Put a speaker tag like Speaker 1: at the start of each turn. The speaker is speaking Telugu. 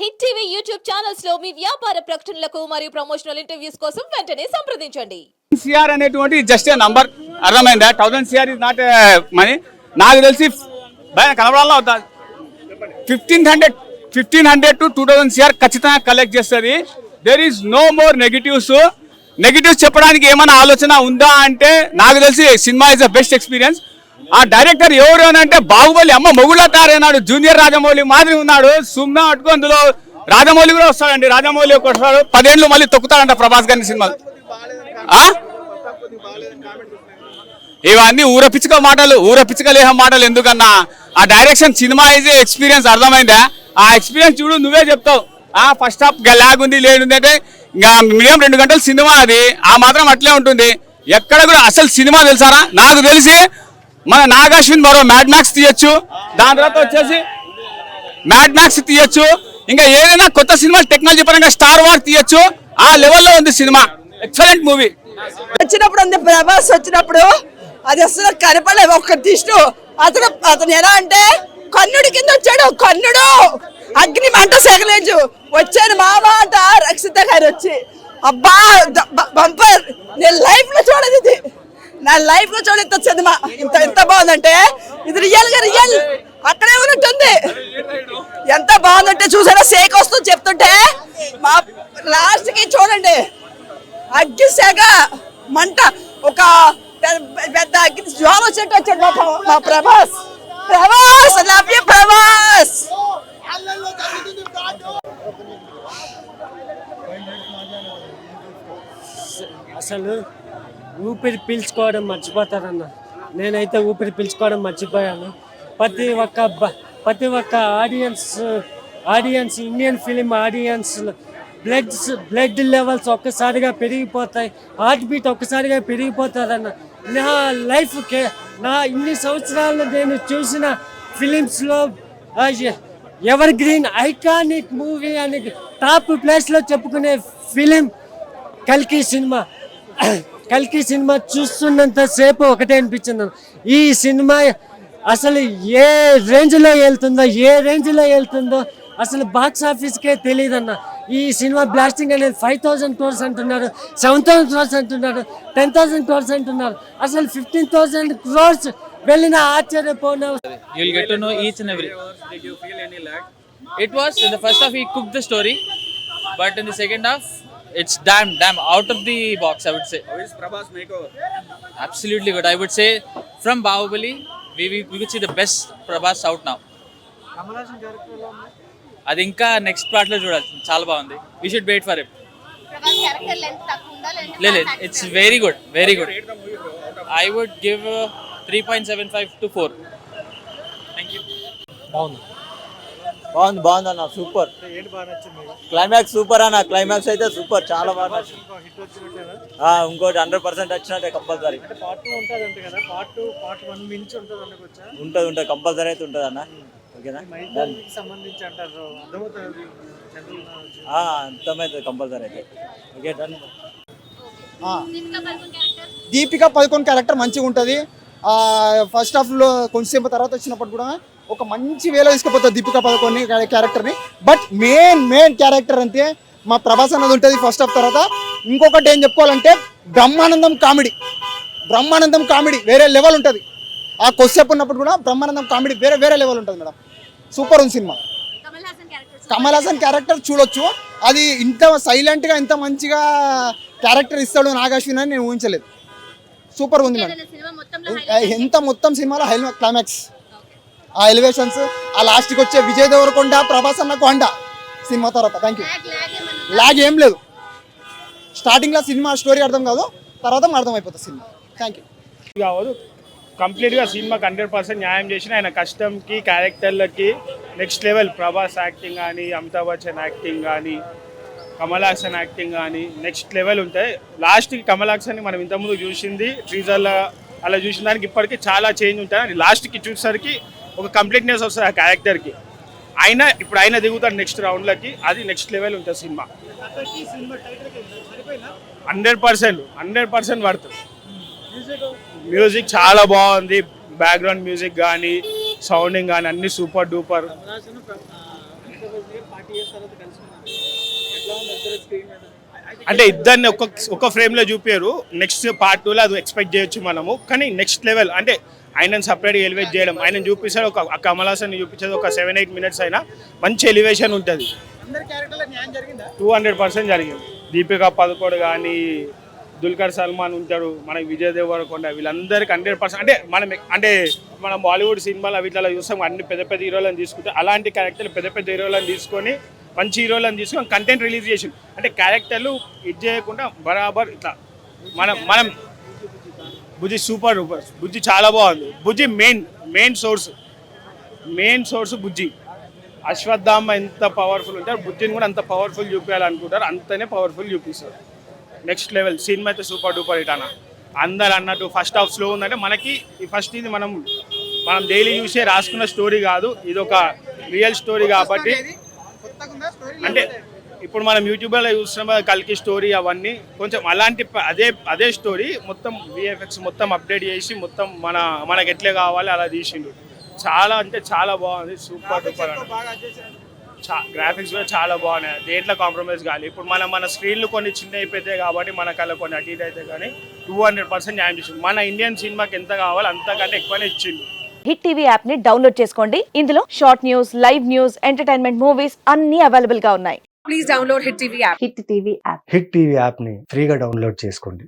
Speaker 1: హిట్ టీవీ యూట్యూబ్ ఛానల్స్లో మీ వ్యాపార ప్రకటనలకు మరియు ప్రమోషనల్ ఇంటర్వ్యూస్ కోసం వెంటనే సంప్రదించండి.
Speaker 2: సిఆర్ అనేటువంటి జస్ట్ ఏ నంబర్ అర్థమైందా? Thousand CR is not money నాకు తెలిసి భయ కనబడాలా అవుతా fifteen hundred fifteen hundred to two thousand CR ఖచ్చితంగా కలెక్ట్ చేస్తుంది. There is no more negatives negatives చెప్పడానికి ఏమైనా ఆలోచన ఉందా అంటే నాకు తెలిసి cinema is the best experience ఆ డైరెక్టర్ ఎవరు అని అంటే బాహుబలి అమ్మ మొగుళ్ళ తారేనాడు జూనియర్ రాజమౌళి మాదిరి ఉన్నాడు. సుమ్నా అటుకు అందులో రాజమౌళి కూడా వస్తాడండి. రాజమౌళి వస్తాడు. పదేళ్ళు మళ్ళీ తొక్కుతాడంట ప్రభాస్ గారి సినిమా. ఆ? ఇవన్నీ ఊర పిచ్చుక మాటలు ఊర పిచ్చుక లేహ మాటలు ఎందుకన్నా? ఆ డైరెక్షన్ సినిమా ఇది ఎక్స్పీరియన్స్ అర్థమైందా? ఆ ఎక్స్పీరియన్స్ చూడు నువ్వే చెప్తావు. ఆ ఫస్ట్ హాఫ్ ల్యాగ్ ఉంది లేనుంది అంటే ఇంకా మినిమం రెండు గంటల సినిమా అది. ఆ మాత్రం అట్లే ఉంటుంది. ఎక్కడ కూడా అసలు సినిమా తెలుసారా? నాకు తెలిసి మన నాగాశ్విన్ మరో మ్యాడ్ మ్యాక్స్ తీయొచ్చు. దాని తర్వాత వచ్చేసి మ్యాడ్ మ్యాక్స్ తీయొచ్చు. ఇంకా ఏదైనా కొత్త సినిమా టెక్నాలజీ పరంగా స్టార్ వార్ తీయొచ్చు. ఆ లెవెల్లో ఉంది సినిమా. ఎక్సలెంట్ మూవీ
Speaker 3: వచ్చినప్పుడు ఉంది ప్రభాస్ వచ్చినప్పుడు అది అసలు కనపడలేదు. ఒక్క దిష్టు. అతను అతను ఎలా అంటే కన్నుడి కింద వచ్చాడు. కన్నుడు! అగ్ని మంట సెగలేజు వచ్చాను మామ అంట. రక్షిత గారు వచ్చి అబ్బా బ- బంపర్! నేను లైఫ్లో చూడదు ఇది. నా లైఫ్లో చూడ ఇంత సినిమా ఇంత ఎంత బాగుందంటే? ఇది రియల్గా రియల్ అక్కడే ఉన్నట్టుంది. ఎంత బాగుందంటే చూసారా? సేక్ వస్తుంది చెప్తుంటే. మా లాస్ట్కి చూడండి. అగ్గి సెగ మంట ఒక పెద్ద- పెద్ద అగ్గి జ్వాల వచ్చేట్టు వచ్చాడు మా మా Prabhas. Prabhas love you Prabhas.
Speaker 4: అసలు ఊపిరి పీల్చుకోవడం మర్చిపోతారన్న. నేనైతే ఊపిరి పీల్చుకోవడం మర్చిపోయాను. ప్రతి ఒక్క బ- ప్రతి ఒక్క audience audience Indian film audience bloods blood levels ఒక్కసారిగా పెరిగిపోతాయి. హార్ట్ బీట్ ఒక్కసారిగా పెరిగిపోతారన్న. నా లైఫ్ కే నా ఇన్ని సంవత్సరాలు నేను చూసిన ఫిలిమ్స్లో ఎవర్ గ్రీన్ ఐకానిక్ మూవీ అని టాప్ ప్లేస్లో చెప్పుకునే ఫిలిం కల్కి సినిమా. కల్కి సినిమా చూస్తున్నంత సేపు ఒకటే అనిపించింది. ఈ సినిమా అసలు ఏ రేంజ్లో వెళ్తుందో ఏ రేంజ్లో వెళ్తుందో అసలు బాక్స్ ఆఫీస్కే తెలియదన్న ఈ సినిమా బ్లాస్టింగ్ అనేది ఫైవ్ థౌసండ్ క్రోర్స్ అంటున్నారు సెవెన్ థౌసండ్ క్రోర్స్ అంటున్నారు టెన్ థౌసండ్ క్రోర్స్ అంటున్నారు. అసలు ఫిఫ్టీన్ థౌసండ్ క్రోర్స్ వెళ్ళిన ఆశ్చర్యపోయిన
Speaker 5: was in the first half he cooked the story, but in the second half it's damn damn out of the box I would say absolutely good I would say from Baahubali see the best Prabhas out నా అది ఇంకా నెక్స్ట్ పార్ట్లో చూడాలి. చాలా బాగుంది. వి షుడ్ వెయిట్ ఫర్ లేదు it's very good very good I would give three point seven five to four thank you
Speaker 4: బాగుంది.
Speaker 6: బాగుంది బాగుంది అన్న సూపర్. క్లైమాక్స్ సూపర్ అన్న క్లైమాక్స్ అయితే సూపర్ చాలా బాగా ఇంకోటి హండ్రెడ్ పర్సెంట్ వచ్చినట్టే కంపల్సరీ.
Speaker 4: ఉంటుంది అంటే కదా పార్ట్ టూ పార్ట్ వన్ మించి ఉంటుంది అనుకోవచ్చా?
Speaker 6: ఉంటుంది ఉంటుంది కంపల్సరీ అయితే ఉంటుంది అన్న. ఓకేనా? Done.
Speaker 4: సంబంధించి అంటారు అర్థమవుతుంది?
Speaker 6: ఆ, అర్థమవుతుంది కంపల్సరీ అయితే. ఓకే డన్
Speaker 7: దీపికా పడుకున్న క్యారెక్టర్
Speaker 8: దీపిక పదకొండు క్యారెక్టర్ మంచిగా ఉంటుంది ఫస్ట్ హాఫ్లో కొంచెంసేపు తర్వాత వచ్చినప్పుడు కూడా ఒక మంచి వేలో తీసుకుపోతుంది దీపిక పదకొండు క్యారెక్టర్ని బట్ మెయిన్ మెయిన్ క్యారెక్టర్ అంటే మా ప్రభాస్ అన్నది ఉంటుంది ఫస్ట్ హాఫ్ తర్వాత. ఇంకొకటి ఏం చెప్పుకోవాలంటే బ్రహ్మానందం కామెడీ. బ్రహ్మానందం కామెడీ వేరే లెవెల్ ఉంటుంది. ఆ కొద్దిసేపు ఉన్నప్పుడు కూడా బ్రహ్మానందం కామెడీ వేరే వేరే లెవెల్ ఉంటుంది మేడం. సూపర్ ఉంది సినిమా.
Speaker 7: కమల్ హాసన్ క్యారెక్టర్
Speaker 8: చూడొచ్చు. అది ఇంత సైలెంట్గా ఇంత మంచిగా క్యారెక్టర్ ఇస్తాడు నాగాశ్విన్ అని నేను ఊహించలేదు. సూపర్ ఉంది మేడం. ఎంత మొత్తం సినిమాలో హైల్ క్లైమాక్స్ ఆ ఎలివేషన్స్ ఆ లాస్ట్కి వచ్చే విజయ్ దేవరకొండ ప్రభాస్ అన్న కొండ సినిమా తర్వాత. థ్యాంక్ యూ లాగ్ ఏం లేదు. స్టార్టింగ్లో సినిమా స్టోరీ అర్థం కాదు తర్వాత అర్థం అయిపోతుంది సినిమా. Thank you
Speaker 9: కావదు. కంప్లీట్గా సినిమాకి హండ్రెడ్ పర్సెంట్ న్యాయం చేసిన ఆయన కష్టంకి క్యారెక్టర్లకి నెక్స్ట్ లెవెల్ ప్రభాస్ యాక్టింగ్ కానీ అమితాబ్ బచ్చన్ యాక్టింగ్ కానీ కమలాక్షన్ యాక్టింగ్ కానీ నెక్స్ట్ లెవెల్ ఉంటాయి లాస్ట్కి కమలాక్షన్ మనం ఇంతకుముందు చూసింది టీజర్లో అలా చూసిన దానికి ఇప్పటికీ చాలా చేంజ్ ఉంటుంది అని లాస్ట్కి చూసేసరికి ఒక కంప్లీట్నెస్ వస్తుంది ఆ క్యారెక్టర్కి ఆయన ఇప్పుడు ఆయన దిగుతాడు నెక్స్ట్ రౌండ్లకి అది నెక్స్ట్ లెవెల్ ఉంటుంది cinema. Hundred percent hundred percent పడుతుంది. మ్యూజిక్ చాలా బాగుంది. బ్యాక్గ్రౌండ్ మ్యూజిక్ కానీ సౌండింగ్ కానీ అన్ని సూపర్ డూపర్ అంటే ఇద్దరిని ఒక ఒక ఫ్రేమ్లో చూపారు నెక్స్ట్ పార్ట్ టూలో అది ఎక్స్పెక్ట్ చేయొచ్చు మనము. కానీ నెక్స్ట్ లెవెల్ అంటే ఆయనను సపరేట్గా ఎలివేట్ చేయడం. ఆయన చూపిస్తాడు ఒక కమల్ హాసన్ చూపించేది ఒక సెవెన్ ఎయిట్ మినిట్స్ అయినా మంచి ఎలివేషన్ ఉంటుంది. టూ హండ్రెడ్ పర్సెంట్ జరిగింది? దీపికా పదకొండు కానీ దుల్కర్ సల్మాన్ ఉంటాడు మనకి విజయ్ దేవరకొండ వీళ్ళందరికీ హండ్రెడ్ పర్సెంట్. అంటే మనం అంటే మనం బాలీవుడ్ సినిమాలు వీటిలో చూస్తాం అన్ని పెద్ద పెద్ద హీరోలను తీసుకుంటే అలాంటి క్యారెక్టర్లు పెద్ద పెద్ద హీరోలను తీసుకొని మంచి హీరోలను తీసుకొని కంటెంట్ రిలీజ్ చేసి అంటే క్యారెక్టర్లు ఇది చేయకుండా బరాబర్ ఇట్లా మనం మనం బుజ్జి సూపర్ సూపర్ బుజ్జి చాలా బాగుంది. Bujji main main source main source Bujji. Ashwatthama ఎంత పవర్ఫుల్ ఉంటారు బుద్ధిని కూడా అంత పవర్ఫుల్ చూపించాలనుకుంటారు అంతనే పవర్ఫుల్ చూపిస్తారు నెక్స్ట్ లెవెల్ సినిమా అయితే సూపర్ డూపర్ హిట్ అన్న. అందరు అన్నట్టు ఫస్ట్ హాఫ్ స్లో ఉందంటే మనకి ఈ ఫస్ట్ ఇది మనం మనం డైలీ చూసే రాసుకున్న స్టోరీ కాదు ఇది. ఒక రియల్ స్టోరీ కాబట్టి అంటే ఇప్పుడు మనం యూట్యూబ్లో చూస్తున్నాం కల్కి స్టోరీ అవన్నీ కొంచెం అలాంటి అదే అదే స్టోరీ మొత్తం విఎఫ్ఎక్స్ మొత్తం అప్డేట్ చేసి మొత్తం మన మనకి ఎట్లే కావాలి అలా తీసిండు. చాలా అంటే చాలా బాగుంది సూపర్ డూపర్ గ్రాఫిక్స్ కూడా చాలా బాగున్నాయి. దేంట్లో కాంప్రమైజ్ కాదు ఇప్పుడు మనం మన స్క్రీన్లు కొన్ని చిన్న అయిపోతాయి కాబట్టి మన కళ్ళ కొన్ని అటు ఇటు అయితే కానీ టూ హండ్రెడ్ పర్సెంట్ న్యాయం చేసింది మన ఇండియన్ సినిమాకి ఎంత కావాలో అంతకంటే ఎక్కువనే ఇచ్చిండు.
Speaker 10: హిట్ టీవీ యాప్ని డౌన్లోడ్ చేసుకోండి. ఇందులో short news live news entertainment movies అన్ని అవైలబుల్గా ఉన్నాయి.
Speaker 3: Please download hit TV app
Speaker 10: hit TV app
Speaker 11: hit TV యాప్ని ఫ్రీగా డౌన్లోడ్ చేసుకోండి.